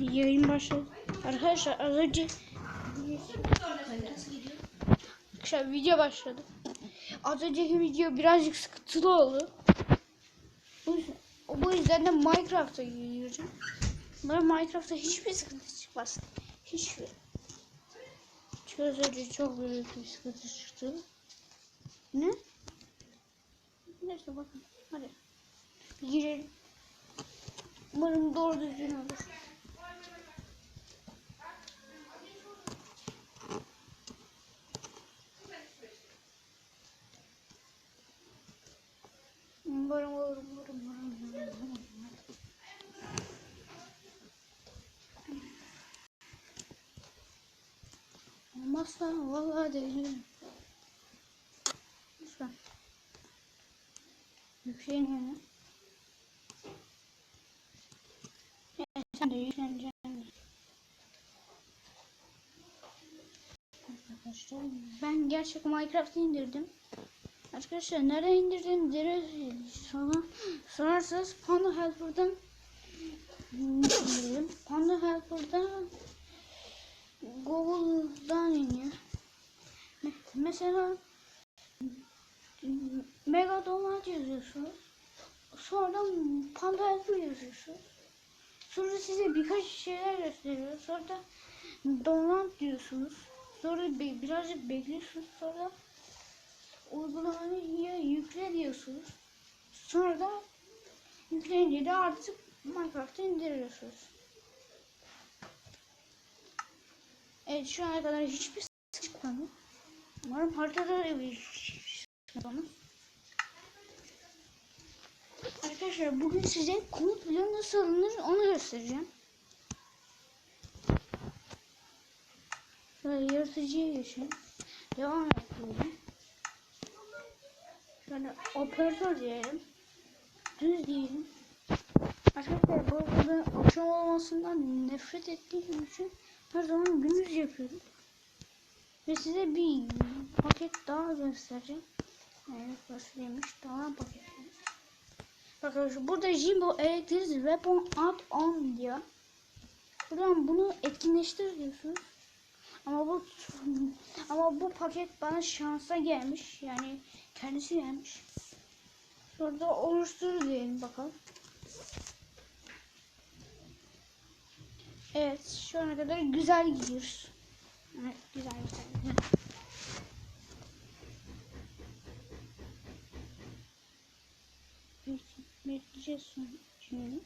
yayın başladı. Arkadaşlar az önce Arkadaşlar video başladı. Az önceki video birazcık sıkıntılı oldu. Bu, yüzden- de Minecraft'a gireceğim. Bana Minecraft'ta hiçbir sıkıntı çıkmaz. Hiçbir. Çünkü az önce çok büyük bir sıkıntı çıktı. Ne? Neyse bakın. Hadi. Girelim. Umarım doğru düzgün olur. Umarım olur, umarım, umarım, umarım, umarım. Olmazsa vallahi deliririm. Lütfen. Yükleyin yani. Evet, sen de yükleneceksin. Arkadaşlar ben gerçek Minecraft'ı indirdim. Arkadaşlar nereye indirdim diye sonra sorarsanız Panda Helper'dan indirdim. Panda Helper'dan Google'dan iniyor. Me- Mesela Mega Donut yazıyorsunuz. Sonra Panda Helper yazıyorsunuz. Sonra size birkaç şeyler gösteriyor. Sonra da Donut diyorsunuz. Sonra birazcık bekliyorsunuz. Sonra uygulamayı yükle diyorsunuz. Sonra da yükleyince de artık Minecraft'ı indiriyorsunuz. Evet şu ana kadar hiçbir sıkıntı çıkmadı. Umarım haritada da bir çıkmadı. Arkadaşlar bugün size komut bile nasıl alınır onu göstereceğim. Şöyle yaratıcıya geçelim. Devam edelim. Şöyle operatör diyelim. Düz diyelim. Arkadaşlar bu arada akşam olmasından nefret ettiğim için her zaman gündüz yapıyorum. Ve size bir paket daha göstereceğim. Evet başlaymış. Daha paket. Arkadaşlar burada Jimbo Electric Weapon Add On diyor. Buradan bunu etkinleştir diyorsunuz. Ama bu ama bu paket bana şansa gelmiş. Yani kendisi gelmiş. Şurada oluştur diyelim bakalım. Evet şu ana kadar güzel gidiyoruz. Evet güzel güzel. güzel. Bekleyeceğiz. Şimdi.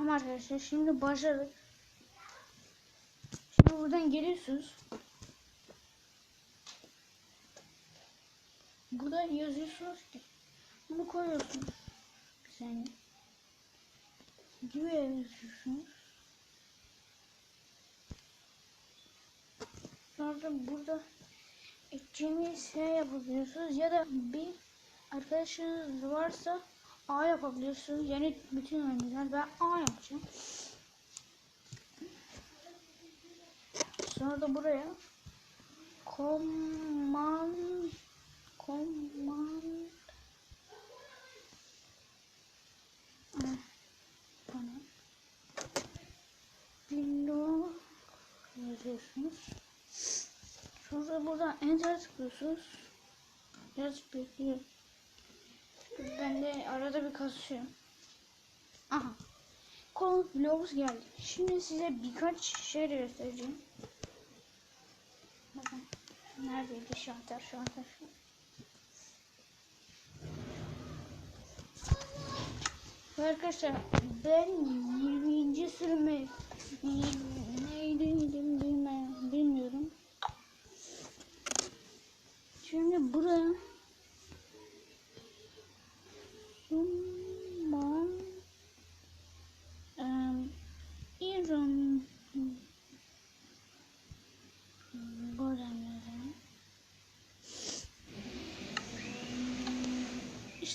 Tamam arkadaşlar şimdi başladık. Şimdi buradan geliyorsunuz. Burada yazıyorsunuz ki bunu koyuyorsunuz. Bir saniye. Gibi yazıyorsunuz. Sonra da burada ekeceğiniz şey yapabiliyorsunuz ya da bir arkadaşınız varsa A yapabiliyorsunuz. Yani bütün oyuncular ben A yapacağım. Sonra da buraya command command Ah, bana window yazıyorsunuz. Sonra buradan enter tıklıyorsunuz. Birazcık bekliyor. Ben de arada bir kasıyorum. Aha. Call of Vlogs geldi. Şimdi size birkaç şey göstereceğim. Bakın. Neredeydi şanter şanter şanter. Arkadaşlar ben 20. sürümü neydi 20.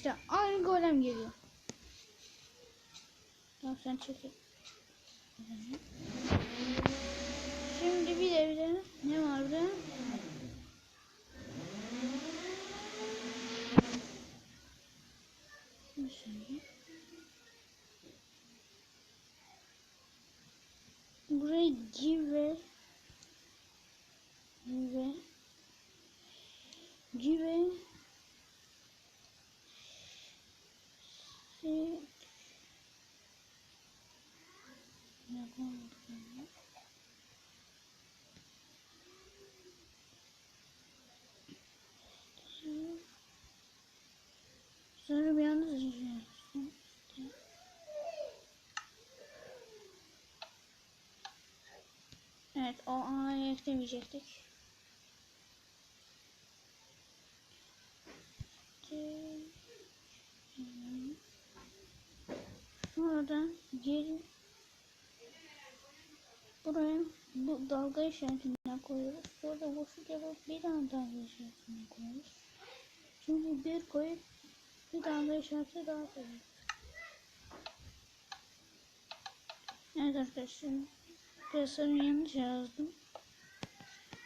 İşte aynı golem geliyor. Tamam sen çekil. Şimdi bir de bir de ne vardı? Buraya G ve G ve G ve Anayı eklemeyecektik. Sonra geri buraya bu dalga işaretine koyuyoruz. Sonra boşluk yapıp bir daha dalga işaretine koyuyoruz. Şimdi bir koyup bir dalga işareti daha koyuyoruz. Evet arkadaşlar. Klasörü yanlış yazdım.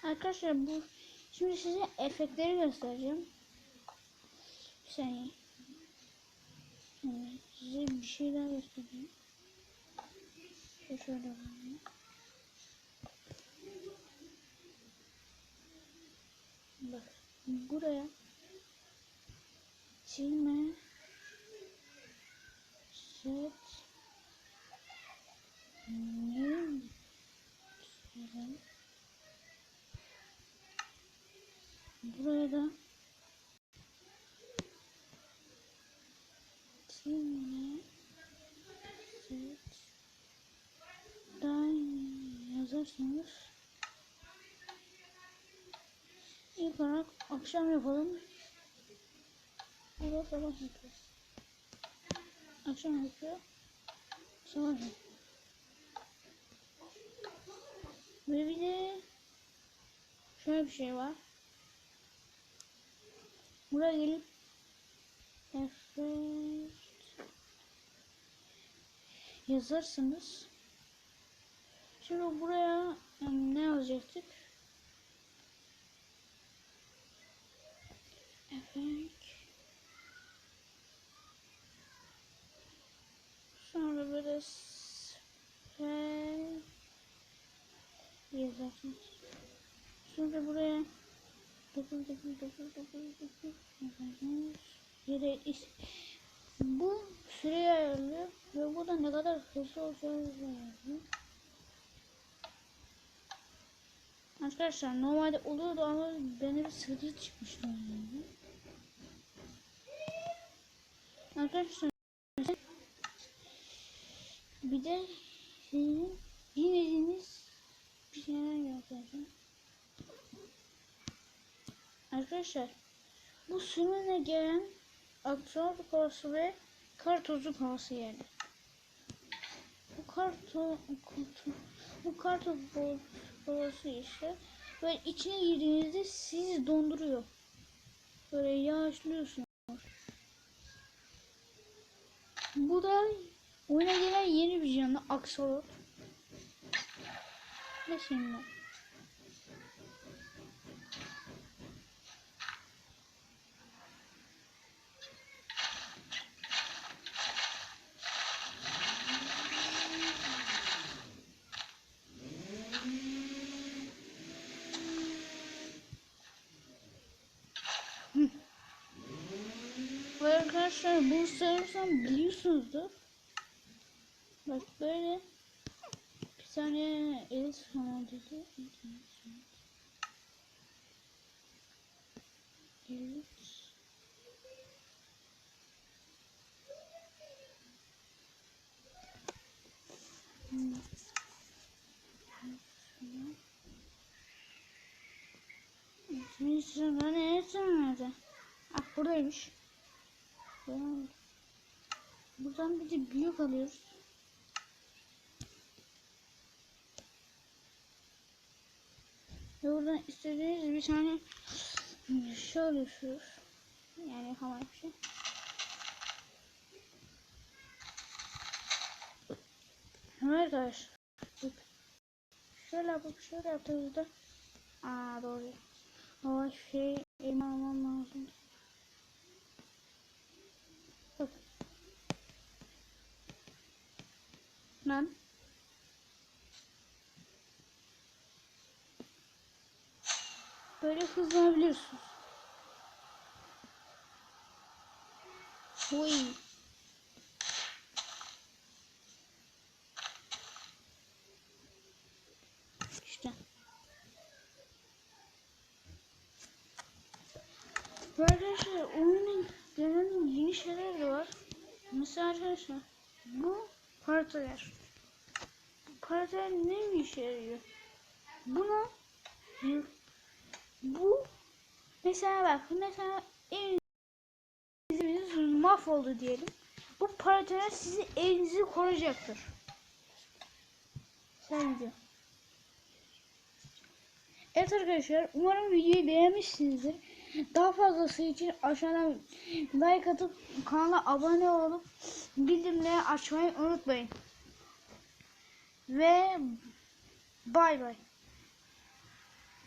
Arkadaşlar bu şimdi size efektleri göstereceğim. Bir saniye. Şimdi size bir şey daha göstereyim. Şöyle bakayım. Bak buraya silme set new Güzel. Buraya da silme set yazarsanız ilk olarak akşam yapalım. Burada sabah yapıyoruz. Akşam yapıyor. Sabah yapıyor. Ve bir de şöyle bir şey var. Buraya gelip effect yazarsınız. Şimdi buraya yani ne yazacaktık? Effect Sonra böyle spell yazarsınız. Sonra buraya 9 9 9 9 9 yazarsınız. Yere is bu süreyi ayarlıyor ve burada ne kadar hızlı olacağını ayarlıyor. Arkadaşlar normalde olurdu ama bana bir sıkıntı çıkmıştı. Arkadaşlar bir de sizin bilmediğiniz bir şeyler göstereceğim. Arkadaşlar bu sürümle gelen aksiyon kovası ve kar tozu kovası yani. Bu kar to kutu bu kar tozu kovası işte böyle içine girdiğinizde sizi donduruyor. Böyle yağışlıyorsunuz. Bu da oyuna gelen yeni bir canlı Axolot. Ne şimdi? Ve arkadaşlar bu sanırsam biliyorsunuzdur. Bak böyle bir tane el sana dedi. Evet. Neyse ben nerede? Ah buradaymış. Buradan bir de büyük alıyoruz. Ve buradan istediğiniz bir tane şey alıyorsunuz. Yani havai bir şey. Evet arkadaşlar. Şöyle yapıp şöyle yaptığımızda Aa doğru. Hava şey elime almam lazım. resmen. Böyle hızlanabiliyorsunuz. Huy. İşte. Böyle şey, oyunun genel yeni şeyler de var. Mesela arkadaşlar bu paratoner. Paratoner ne işe yarıyor? Buna bu mesela bak mesela eviniz mahvoldu diyelim. Bu paratoner sizi evinizi koruyacaktır. Sen video. Evet arkadaşlar umarım videoyu beğenmişsinizdir. Daha fazlası için aşağıdan like atıp kanala abone olup bildirimleri açmayı unutmayın. Ve bay bay.